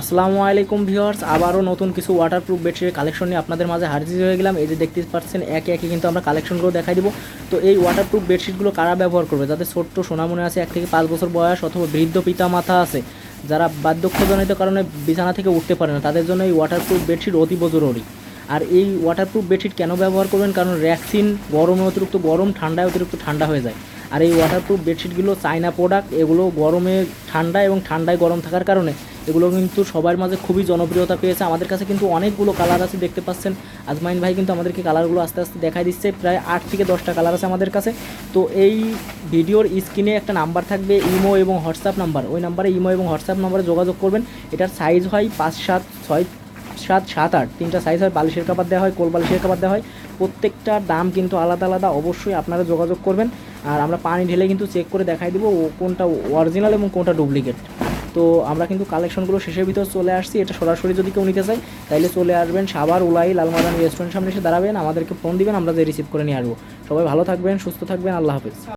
আসসালামু আলাইকুম ভিউয়ার্স, আবারও নতুন কিছু ওয়াটারপ্রুফ বেডশিটের কালেকশন নিয়ে আপনাদের মাঝে হাজির হয়ে গেলাম। এই যে দেখতে পাচ্ছেন, একে একে কিন্তু আমরা কালেকশনগুলো দেখাই দিব। তো এই ওয়াটারপ্রুফ বেডশিটগুলো কারা ব্যবহার করবে? যাদের ছোট্ট সোনামনে আছে, এক থেকে পাঁচ বছর বয়স অথবা বৃদ্ধ পিতা মাথা আছে, যারা বার্ধক্যজনিত কারণে বিছানা থেকে উঠতে পারে না, তাদের জন্য এই ওয়াটারপ্রুফ বেডশিট অতীব জরুরি। আর এই ওয়াটারপ্রুফ বেডশিট কেন ব্যবহার করবেন? কারণ র্যাক্সিন গরমে অতিরিক্ত গরম, ঠান্ডায় অতিরিক্ত ঠান্ডা হয়ে যায়। আর এই ওয়াটারপ্রুফ বেডশিটগুলো চায়না প্রোডাক্ট এগুলো গরমে ঠান্ডা এবং ঠান্ডায় গরম থাকার কারণে এগুলো কিন্তু সবার মাঝে খুবই জনপ্রিয়তা পেয়েছে। আমাদের কাছে কিন্তু অনেকগুলো কালার আছে, দেখতে পাচ্ছেন। আজমাইন ভাই কিন্তু আমাদেরকে কালারগুলো আস্তে আস্তে দেখাই দিচ্ছে। প্রায় আট থেকে দশটা কালার আছে আমাদের কাছে। তো এই ভিডিওর স্ক্রিনে একটা নাম্বার থাকবে, ইমো এবং হোয়াটসঅ্যাপ নাম্বার ওই নাম্বারে ইমো এবং হোয়াটসঅ্যাপ নাম্বারে যোগাযোগ করবেন। এটার সাইজ হয় পাঁচ সাত ছয় সাত সাত আট। তিনটা সাইজ হয়, বালিশের কাপড় দেওয়া হয় কোল বালিশের কাপড় দেওয়া হয়। প্রত্যেকটার দাম কিন্তু আলাদা আলাদা। অবশ্যই আপনারা যোগাযোগ করবেন। আর আমরা পানি ঢেলে কিন্তু চেক করে দেখাই দেবো ও কোনটা অরিজিনাল এবং কোনটা ডুপ্লিকেট তো আমরা কিন্তু কালেকশনগুলো শেষের ভিতর চলে আসছি, এটা সরাসরি যদি কেউ নিতে চাই তাহলে চলে আসবেন সাবার উলাই লালমাদান রেস্টুরেন্ট সামনে এসে দাঁড়াবেন, আমাদেরকে ফোন দিবেন, আমরা যে রিসিভ করে নিয়ে আসব। সবাই ভালো থাকবেন, সুস্থ থাকবেন, আল্লাহ হাফেজ।